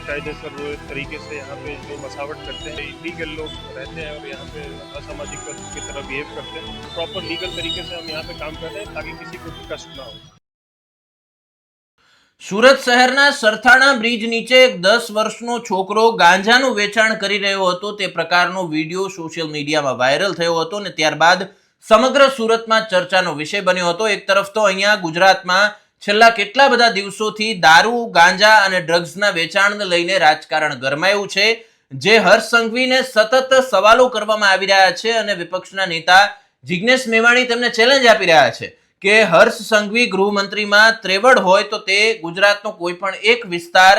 गैर कायदेसर तरीके से यहाँ पे जो मसावट करते हैं इलीगल लोग रहते हैं और यहाँ पे असामाजिक तत्व की तरह बिहेव करते हैं। प्रॉपर लीगल तरीके से हम यहाँ पे काम कर रहे हैं ताकि किसी को भी कष्ट ना हो। સુરત શહેરના સરથાણા બ્રિજ નીચે એક દસ વર્ષનો છોકરો ગાંજાનું વેચાણ કરી રહ્યો હતો. તે પ્રકારનો વીડિયો સોશિયલ મીડિયામાં વાયરલ થયો હતો અને ત્યારબાદ સમગ્ર સુરતમાં ચર્ચાનો વિષય બન્યો હતો. એક તરફ તો અહીંયા ગુજરાતમાં છેલ્લા કેટલા બધા દિવસોથી દારૂ, ગાંજા અને ડ્રગ્સના વેચાણને લઈને રાજકારણ ગરમાયું છે, જે હર્ષ સંઘવીને સતત સવાલો કરવામાં આવી રહ્યા છે અને વિપક્ષના નેતા જિજ્ઞેશ મેવાણી તેમને ચેલેન્જ આપી રહ્યા છે કે હર્ષ સંઘવી ગૃહમંત્રીમાં ત્રેવડ હોય તો તે ગુજરાતનો કોઈ પણ એક વિસ્તાર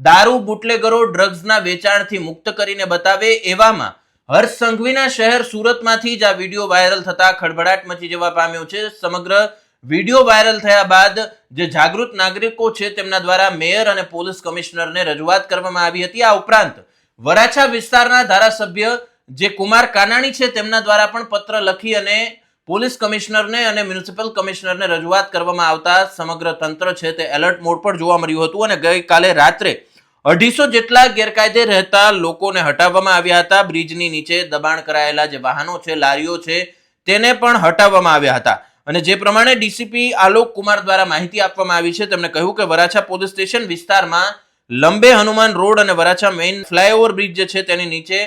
દારૂ, બુટલેગરો, ડ્રગ્સના વેચાણથી મુક્ત કરીને બતાવે એવામાં હર્ષ સંઘવીના શહેર સુરતમાંથી જ આ વીડિયો વાયરલ થતા ખળભળાટ મચી જવા પામ્યો છે. સમગ્ર વીડિયો વાયરલ થયા બાદ જે જાગૃત નાગરિકો છે તેમના દ્વારા મેયર અને પોલીસ કમિશનરને રજૂઆત કરવામાં આવી હતી. આ ઉપરાંત વરાછા વિસ્તારના ધારાસભ્ય જે કુમાર કાનાણી છે તેમના દ્વારા પણ પત્ર લખી અને પોલીસ કમિશનરને અને મ્યુનિસિપલ કમિશનરને રજૂઆત કરવામાં આવતા સમગ્ર તંત્ર છે તે એલર્ટ મોડ પર જોવા મળ્યું હતું અને ગઈકાલે રાત્રે અઢીસો જેટલા ગેરકાયદે રહેતા લોકોને હટાવવામાં આવ્યા હતા. બ્રિજની નીચે દબાણ કરાયેલા જે વાહનો છે, લારીઓ છે, તેને પણ હટાવવામાં આવ્યા હતા. અને જે પ્રમાણે ડીસીપી આલોક કુમાર દ્વારા માહિતી આપવામાં આવી છે, તેમણે કહ્યું કે વરાછા પોલીસ સ્ટેશન વિસ્તારમાં લંબે હનુમાન રોડ અને વરાછા મેઇન ફ્લાયઓવર બ્રિજ જે છે, તેની નીચે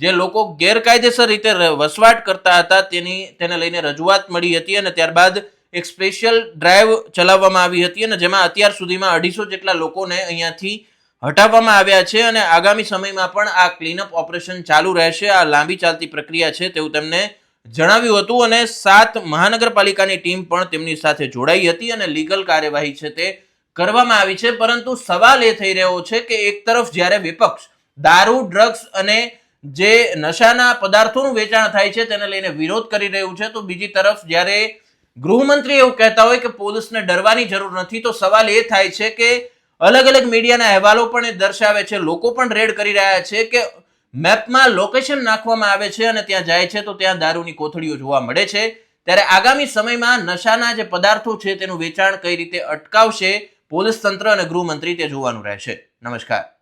જે લોકો ગેરકાયદેસર રીતે વસવાટ કરતા હતા, તેની, તેને લઈને રજૂઆત મળી હતી અને ત્યારબાદ એક સ્પેશિયલ ડ્રાઈવ ચલાવવામાં આવી હતી અને જેમાં અત્યાર સુધીમાં અઢીસો જેટલા લોકોને અહીંયાથી હટાવવામાં આવ્યા છે અને આગામી સમયમાં પણ આ ક્લીનઅપ ઓપરેશન ચાલુ રહેશે, આ લાંબી ચાલતી પ્રક્રિયા છે, તેવું તેમને જણાવ્યું હતું અને સાત મહાનગરપાલિકાની ટીમ પણ તેમની સાથે જોડાઈ હતી અને લીગલ કાર્યવાહી છે તે કરવામાં આવી છે. પરંતુ સવાલ એ થઈ રહ્યો છે કે એક તરફ જ્યારે વિપક્ષ દારૂ, ડ્રગ્સ અને જે નશાના પદાર્થોનું વેચાણ થાય છે તેને લઈને વિરોધ કરી રહ્યું છે, તો બીજી તરફ જ્યારે ગૃહમંત્રી એવું કહેતા હોય કે પોલીસને ડરવાની જરૂર નથી, તો સવાલ એ થાય છે કે અલગ અલગ મીડિયાના અહેવાલો પણ એ દર્શાવે છે. લોકો પણ રેડ કરી રહ્યા છે કે મેપમાં લોકેશન નાખવામાં આવે છે અને ત્યાં જાય છે તો ત્યાં દારૂની કોથળીઓ જોવા મળે છે. ત્યારે આગામી સમયમાં નશાના જે પદાર્થો છે તેનું વેચાણ કઈ રીતે અટકાવશે, પોલીસ તંત્ર અને ગૃહમંત્રી તે જોવાનું રહેશે. નમસ્કાર.